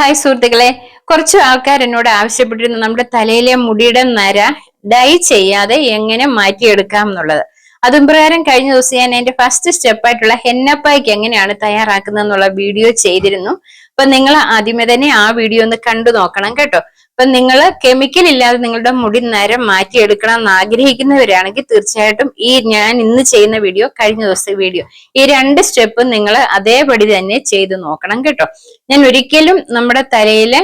Hi സുഹൃത്തുക്കളെ കുറച്ച് ആൾക്കാർ എന്നോട് ആവശ്യപ്പെട്ടിരുന്നു. നമ്മുടെ തലയിലെ മുടിയുടെ നര ഡൈ ചെയ്യാതെ എങ്ങനെ മാറ്റിയെടുക്കാം എന്നുള്ളത്. അതും പ്രകാരം കഴിഞ്ഞ ദിവസം ഞാൻ എന്റെ ഫസ്റ്റ് സ്റ്റെപ്പായിട്ടുള്ള ഹെന്നപ്പായ്ക്ക് എങ്ങനെയാണ് തയ്യാറാക്കുന്നത് എന്നുള്ള വീഡിയോ ചെയ്തിരുന്നു. അപ്പൊ നിങ്ങൾ ആദ്യമേ തന്നെ ആ വീഡിയോ ഒന്ന് കണ്ടു നോക്കണം കേട്ടോ. അപ്പൊ നിങ്ങൾ കെമിക്കൽ ഇല്ലാതെ നിങ്ങളുടെ മുടി നേരം മാറ്റിയെടുക്കണം എന്ന് ആഗ്രഹിക്കുന്നവരാണെങ്കിൽ തീർച്ചയായിട്ടും ഈ ഞാൻ ഇന്ന് ചെയ്യുന്ന വീഡിയോ കഴിഞ്ഞ ദിവസത്തെ വീഡിയോ ഈ രണ്ട് സ്റ്റെപ്പും നിങ്ങൾ അതേപടി തന്നെ ചെയ്ത് നോക്കണം കേട്ടോ. ഞാൻ ഒരിക്കലും നമ്മുടെ തലയിലെ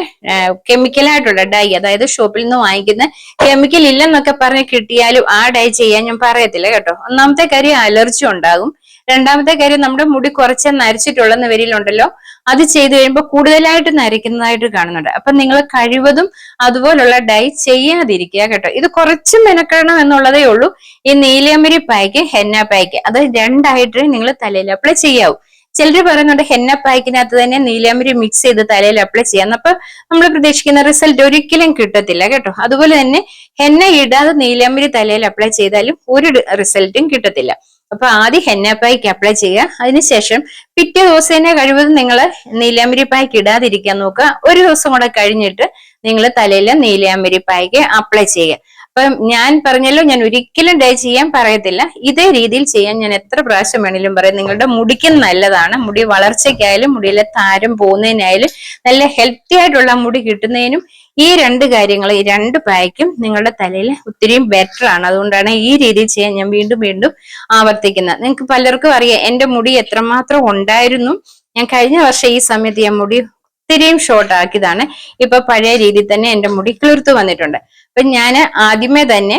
കെമിക്കലായിട്ടുള്ള ഡൈ അതായത് ഷോപ്പിൽ നിന്ന് വാങ്ങിക്കുന്ന കെമിക്കൽ ഇല്ലെന്നൊക്കെ പറഞ്ഞ് കിട്ടിയാലും ആ ഡൈ ചെയ്യാൻ ഞാൻ പറയത്തില്ല കേട്ടോ. ഒന്നാമത്തെ കാര്യം അലർജി ഉണ്ടാകും. രണ്ടാമത്തെ കാര്യം നമ്മുടെ മുടി കുറച്ച് നരച്ചിട്ടുള്ളെന്ന് വരിയിലുണ്ടല്ലോ അത് ചെയ്തു കഴിയുമ്പോൾ കൂടുതലായിട്ട് നരയ്ക്കുന്നതായിട്ട് കാണുന്നുണ്ട്. അപ്പൊ നിങ്ങൾ കഴിവതും അതുപോലുള്ള ഡൈ ചെയ്യാതിരിക്കുക കേട്ടോ. ഇത് കുറച്ച് മെനക്കണം എന്നുള്ളതേ ഉള്ളൂ. ഈ നീലയമരി പായ്ക്ക് ഹെന്ന പായ്ക്ക് അത് രണ്ടായിട്ട് നിങ്ങൾ തലയിൽ അപ്ലൈ ചെയ്യാവൂ. ചിലർ പറയുന്നുണ്ട് ഹെന്ന പായ്ക്കിനകത്ത് തന്നെ നീലാമ്പരി മിക്സ് ചെയ്ത് തലയിൽ അപ്ലൈ ചെയ്യാം. അപ്പൊ നമ്മൾ പ്രതീക്ഷിക്കുന്ന റിസൾട്ട് ഒരിക്കലും കിട്ടത്തില്ല കേട്ടോ. അതുപോലെ തന്നെ ഹെന്ന ഇടാതെ നീലാമ്പരി തലയിൽ അപ്ലൈ ചെയ്താലും ഒരു റിസൾട്ടും കിട്ടത്തില്ല. അപ്പൊ ആദ്യം ഹെന്നപ്പായ്ക്ക് അപ്ലൈ ചെയ്യുക. അതിനുശേഷം പിറ്റേ ദിവസം തന്നെ കഴിവതും നിങ്ങൾ നീലാമ്പരി പായ്ക്ക് ഇടാതിരിക്കാൻ നോക്കുക. ഒരു ദിവസം കൂടെ കഴിഞ്ഞിട്ട് നിങ്ങൾ തലയിൽ നീലാമ്പരി പായ്ക്ക് അപ്ലൈ ചെയ്യുക. അപ്പം ഞാൻ പറഞ്ഞല്ലോ ഞാൻ ഒരിക്കലും ഡേ ചെയ്യാൻ പറയത്തില്ല. ഇതേ രീതിയിൽ ചെയ്യാൻ ഞാൻ എത്ര പ്രാവശ്യം വേണേലും പറയും. നിങ്ങളുടെ മുടിക്കും നല്ലതാണ്. മുടി വളർച്ചയ്ക്കായാലും മുടിയിലെ താരം പോകുന്നതിനായാലും നല്ല ഹെൽത്തി ആയിട്ടുള്ള മുടി കിട്ടുന്നതിനും ഈ രണ്ട് കാര്യങ്ങൾ ഈ രണ്ട് പായ്ക്കും നിങ്ങളുടെ തലയിൽ ഒത്തിരിയും ബെറ്റർ ആണ്. അതുകൊണ്ടാണ് ഈ രീതി ചെയ്യാൻ ഞാൻ വീണ്ടും വീണ്ടും ആവർത്തിക്കുന്നത്. നിങ്ങൾക്ക് പലർക്കും അറിയാം എന്റെ മുടി എത്രമാത്രം ഉണ്ടായിരുന്നു. ഞാൻ കഴിഞ്ഞ വർഷം ഈ സമയത്ത് ഞാൻ മുടി ഒത്തിരിയും ഷോർട്ട് ആക്കിയതാണ്. ഇപ്പൊ പഴയ രീതിയിൽ തന്നെ എന്റെ മുടി കിളിർത്തു വന്നിട്ടുണ്ട്. അപ്പൊ ഞാൻ ആദ്യമേ തന്നെ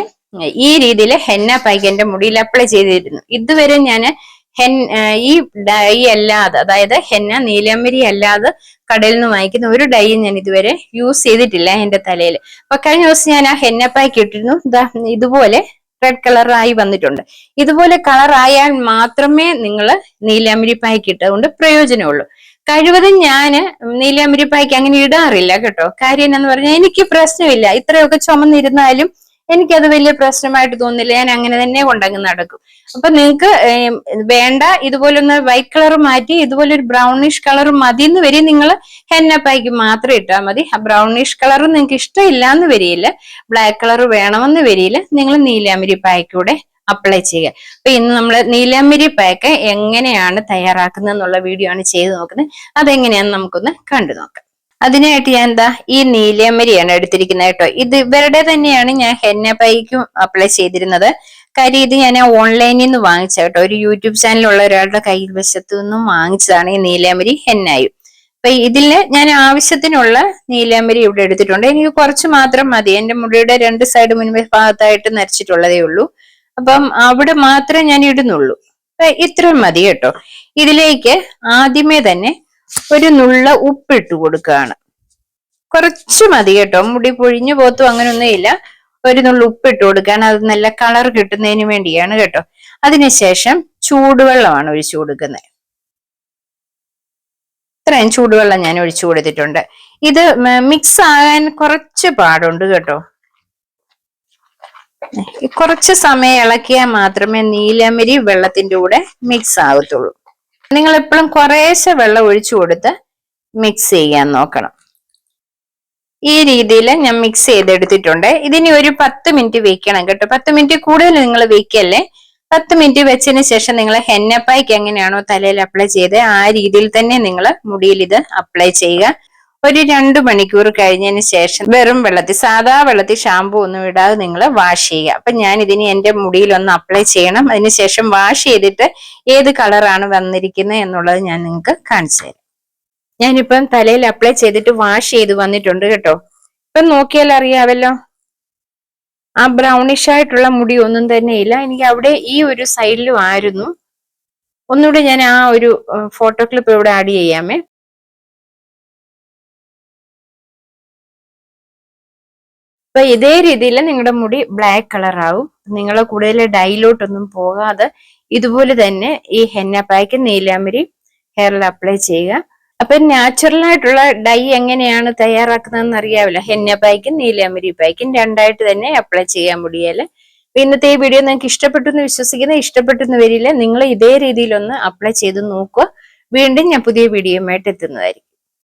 ഈ രീതിയിൽ ഹെന്ന പായ്ക്ക് എന്റെ മുടിയിൽ അപ്ലൈ ചെയ്തിരുന്നു. ഇതുവരെ ഞാൻ ഹെൻ ഈ ഡൈ അല്ലാതെ അതായത് ഹെന്ന നീലമരി അല്ലാതെ കടയിൽ നിന്ന് വാങ്ങിക്കുന്ന ഒരു ഡൈയും ഞാൻ ഇതുവരെ യൂസ് ചെയ്തിട്ടില്ല എന്റെ തലയിൽ. അപ്പൊ കഴിഞ്ഞ ദിവസം ഞാൻ ആ ഹെന്ന പായ്ക്ക് ഇട്ടിരുന്നു. ഇതുപോലെ റെഡ് കളറായി വന്നിട്ടുണ്ട്. ഇതുപോലെ കളർ ആയാൽ മാത്രമേ നിങ്ങൾ നീലാമ്പരി പായ്ക്ക് ഇട്ടതുകൊണ്ട് പ്രയോജനമുള്ളൂ. കഴിവതും ഞാൻ നീലാമ്പരി പായ്ക്ക് അങ്ങനെ ഇടാറില്ല കേട്ടോ. കാര്യം എന്ന് പറഞ്ഞാൽ എനിക്ക് പ്രശ്നമില്ല. ഇത്രയൊക്കെ ചുമന്നിരുന്നാലും എനിക്കത് വലിയ പ്രശ്നമായിട്ട് തോന്നില്ല ഞാൻ അങ്ങനെ തന്നെ കൊണ്ടങ്ങ് നടക്കും. അപ്പൊ നിങ്ങൾക്ക് വേണ്ട ഇതുപോലൊന്ന് വൈറ്റ് കളർ മാറ്റി ഇതുപോലെ ഒരു ബ്രൗണിഷ് കളർ മതി എന്ന് വരി നിങ്ങൾ ഹെന്നപ്പായിക്ക് മാത്രം ഇട്ടാൽ മതി. ആ ബ്രൗണിഷ് കളർ നിങ്ങൾക്ക് ഇഷ്ടമില്ല എന്ന് വരിയില്ല. ബ്ലാക്ക് കളർ വേണമെന്ന് വരിയില്ല. നിങ്ങൾ നീലാമിരി പായ്ക്കൂടെ അപ്ലൈ ചെയ്യുക. അപ്പൊ ഇന്ന് നമ്മൾ നീലാമിരി പായ്ക്ക് എങ്ങനെയാണ് തയ്യാറാക്കുന്നത് എന്നുള്ള വീഡിയോ ആണ് ചെയ്ത് നോക്കുന്നത്. അതെങ്ങനെയാന്ന് നമുക്കൊന്ന് കണ്ടു നോക്കാം. അതിനായിട്ട് ഞാൻ എന്താ ഈ നീലിയമ്മരിയാണ് എടുത്തിരിക്കുന്നത് കേട്ടോ. ഇത് ഇവരുടെ തന്നെയാണ് ഞാൻ ഹെന്ന പൈക്കും അപ്ലൈ ചെയ്തിരുന്നത്. കാര്യം ഇത് ഞാൻ ഓൺലൈനിൽ നിന്ന് വാങ്ങിച്ച കേട്ടോ. ഒരു യൂട്യൂബ് ചാനലുള്ള ഒരാളുടെ കയ്യിൽ വശത്തു നിന്നും വാങ്ങിച്ചതാണ് ഈ നീലയമരി ഹെന്നായും. അപ്പൊ ഇതിൽ ഞാൻ ആവശ്യത്തിനുള്ള നീലാമ്പരി ഇവിടെ എടുത്തിട്ടുണ്ട്. എനിക്ക് കുറച്ച് മാത്രം മതി. എന്റെ മുടിയുടെ രണ്ട് സൈഡ് മുൻപേ ഭാഗത്തായിട്ട് നരച്ചിട്ടുള്ളതേ ഉള്ളൂ. അപ്പം അവിടെ മാത്രമേ ഞാൻ ഇടുന്നുള്ളൂ. അപ്പൊ ഇത്രയും മതി കേട്ടോ. ഇതിലേക്ക് ആദ്യമേ തന്നെ ഒരു നുള്ള ഉപ്പിട്ട് കൊടുക്കുകയാണ് കുറച്ച് മതി കേട്ടോ. മുടി പൊഴിഞ്ഞു പോത്തും അങ്ങനെയൊന്നുമില്ല ഒരു നുള്ള ഉപ്പിട്ട് കൊടുക്കാൻ അത് നല്ല കളർ കിട്ടുന്നതിന് വേണ്ടിയാണ് കേട്ടോ. അതിനുശേഷം ചൂടുവെള്ളമാണ് ഒഴിച്ചു കൊടുക്കുന്നത്. ഇത്രയും ചൂടുവെള്ളം ഞാൻ ഒഴിച്ചു കൊടുത്തിട്ടുണ്ട്. ഇത് മിക്സ് ആകാൻ കുറച്ച് പാടുണ്ട് കേട്ടോ. കുറച്ച് സമയം ഇളക്കിയാൽ മാത്രമേ നീലമരി വെള്ളത്തിന്റെ കൂടെ മിക്സ് ആകത്തുള്ളൂ നിങ്ങൾ എപ്പോഴും കുറേശ്ശെ വെള്ളം ഒഴിച്ചു കൊടുത്ത് മിക്സ് ചെയ്യാൻ നോക്കണം. ഈ രീതിയിൽ ഞാൻ മിക്സ് ചെയ്തെടുത്തിട്ടുണ്ട്. ഇതിനി ഒരു പത്ത് മിനിറ്റ് വെക്കണം കേട്ടോ. പത്ത് മിനിറ്റ് കൂടുതൽ നിങ്ങൾ വെക്കല്ലേ? പത്ത് മിനിറ്റ് വെച്ചതിന് ശേഷം നിങ്ങൾ ഹെന്നപ്പായ്ക്ക് എങ്ങനെയാണോ തലയിൽ അപ്ലൈ ചെയ്ത് ആ രീതിയിൽ തന്നെ നിങ്ങൾ മുടിയിൽ ഇത് അപ്ലൈ ചെയ്യുക. ഒരു രണ്ടു മണിക്കൂർ കഴിഞ്ഞതിന് ശേഷം വെറും വെള്ളത്തിൽ സാധാ വെള്ളത്തിൽ ഷാമ്പു ഒന്നും ഇടാതെ നിങ്ങൾ വാഷ് ചെയ്യുക. അപ്പൊ ഞാൻ ഇതിന് എന്റെ മുടിയിൽ ഒന്ന് അപ്ലൈ ചെയ്യണം അതിനുശേഷം വാഷ് ചെയ്തിട്ട് ഏത് കളറാണ് വന്നിരിക്കുന്നത് എന്നുള്ളത് ഞാൻ നിങ്ങൾക്ക് കാണിച്ചു തരാം. ഞാനിപ്പം തലയിൽ അപ്ലൈ ചെയ്തിട്ട് വാഷ് ചെയ്ത് വന്നിട്ടുണ്ട് കേട്ടോ. ഇപ്പം നോക്കിയാൽ അറിയാവല്ലോ. ആ ബ്രൗണിഷ് ആയിട്ടുള്ള മുടി ഒന്നും തന്നെ ഇല്ല. എനിക്ക് അവിടെ ഈ ഒരു സൈഡിലും ആയിരുന്നു. ഒന്നുകൂടെ ഞാൻ ആ ഒരു ഫോട്ടോ ക്ലിപ്പ് ഇവിടെ ആഡ് ചെയ്യാമേ. അപ്പൊ ഇതേ രീതിയിൽ നിങ്ങളുടെ മുടി ബ്ലാക്ക് കളർ ആവും. നിങ്ങൾ കൂടുതൽ ഡൈലോട്ടൊന്നും പോകാതെ ഇതുപോലെ തന്നെ ഈ ഹെന്ന പാക്ക് നീലാമരി ഹെയറിൽ അപ്ലൈ ചെയ്യുക. അപ്പൊ നാച്ചുറൽ ആയിട്ടുള്ള ഡൈ എങ്ങനെയാണ് തയ്യാറാക്കുന്നതെന്ന് അറിയാവില്ല. ഹെന്ന പായ്ക്കും നീലാമരി പായ്ക്കും രണ്ടായിട്ട് തന്നെ അപ്ലൈ ചെയ്യാൻ മുടിയാൽ. ഇന്നത്തെ ഈ വീഡിയോ നിങ്ങൾക്ക് ഇഷ്ടപ്പെട്ടു എന്ന് വിശ്വസിക്കുന്ന ഇഷ്ടപ്പെട്ടു എന്ന് വരില്ല. നിങ്ങൾ ഇതേ രീതിയിലൊന്ന് അപ്ലൈ ചെയ്ത് നോക്കുക. വീണ്ടും ഞാൻ പുതിയ വീഡിയോയുമായിട്ട് എത്തുന്നതായിരിക്കും.